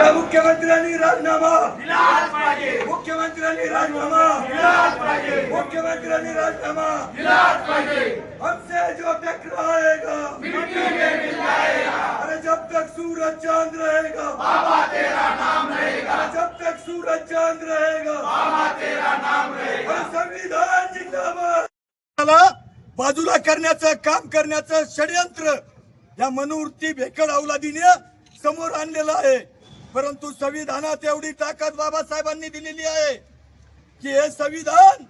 मुख्यमंत्र्यांनी राजीनामा. मुख्यमंत्र्यांनी राजीनामा. मुख्यमंत्र्यांनी राजीनामा. हमसे जो टकराएगा अरे जब तक सूरज चांद रहेगा बाबा तेरा नाम रहेगा. जब तक सूरज चांद रहेगा बाबा तेरा नाम रहेगा. संविधान जिंदाबाद. बाजूला करण्याचं काम करण्याचं षडयंत्र या मनोवृत्ती भेकड अवलादीने समोर आणलेलं आहे. परंतु संविधानात एवढी ताकद बाबासाहेबांनी दिलेली आहे की हे संविधान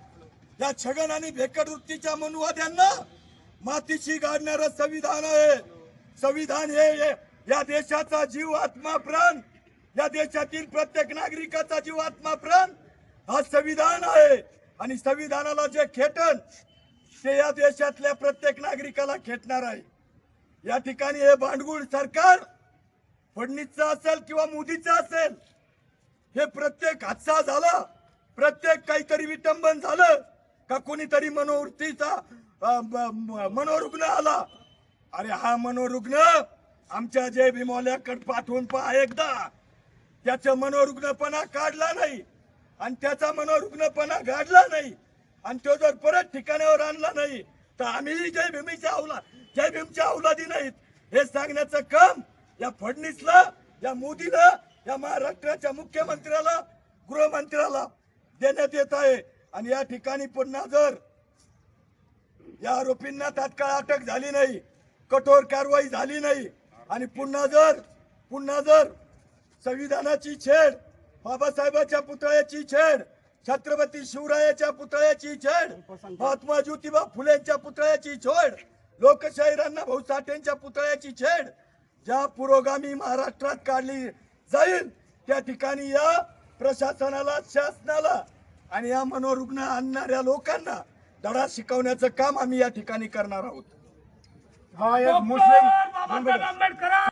या छगन आणि भेकड वृत्तीच्या मनुवाद्यांना मातीशी गाडणारं संविधान आहे. संविधान हे हे या देशाचा जीव आत्मा प्राण या देशातील प्रत्येक नागरिकाचा जीव आत्मा प्राण हा संविधान आहे. आणि संविधानाला जे खेटन ते या देशातल्या प्रत्येक नागरिकाला खेटणार आहे. या ठिकाणी हे भांडगुळ सरकार फडणीसचं असेल किंवा मोदीचं असेल हे प्रत्येक हादसा झाला प्रत्येक काहीतरी विटंबन झालं का कोणीतरी मनोवृत्तीचा म- म- मनोरुग्ण आला. अरे हा मनोरुग्ण आमच्या जय भीमोल्याकडे पाठवून पहा एकदा. त्याचं मनोरुग्णपणा काढला नाही आणि त्याचा मनोरुग्णपणा गाडला नाही आणि तो जर परत ठिकाणावर आणला नाही तर आम्ही जय भीमीच्या औला जय भीमच्या औलादी नाहीत. हे सांगण्याचं काम या फडणीसला या मोदीला या महाराष्ट्राच्या मुख्यमंत्र्याला गृहमंत्र्याला देण्यात येत आहे. आणि या ठिकाणी पुन्हा जर या आरोपींना तात्काळ अटक झाली नाही कठोर कारवाई झाली नाही आणि पुन्हा जर पुन्हा जर संविधानाची छेड बाबासाहेबाच्या पुतळ्याची छेड छत्रपती शिवरायाच्या पुतळ्याची छेड महात्मा ज्योतिबा फुलेंच्या पुतळ्याची छेड लोकशाहीरांना भाऊ साठेंच्या पुतळ्याची छेड ज्या पुरोगामी महाराष्ट्रात काढली जाईल त्या ठिकाणी या प्रशासनाला शासनाला आणि या मनोरुग्ण आणणाऱ्या लोकांना धडा शिकवण्याचं काम आम्ही या ठिकाणी करणार आहोत. हा एक मुस्लिम आंबेडकर!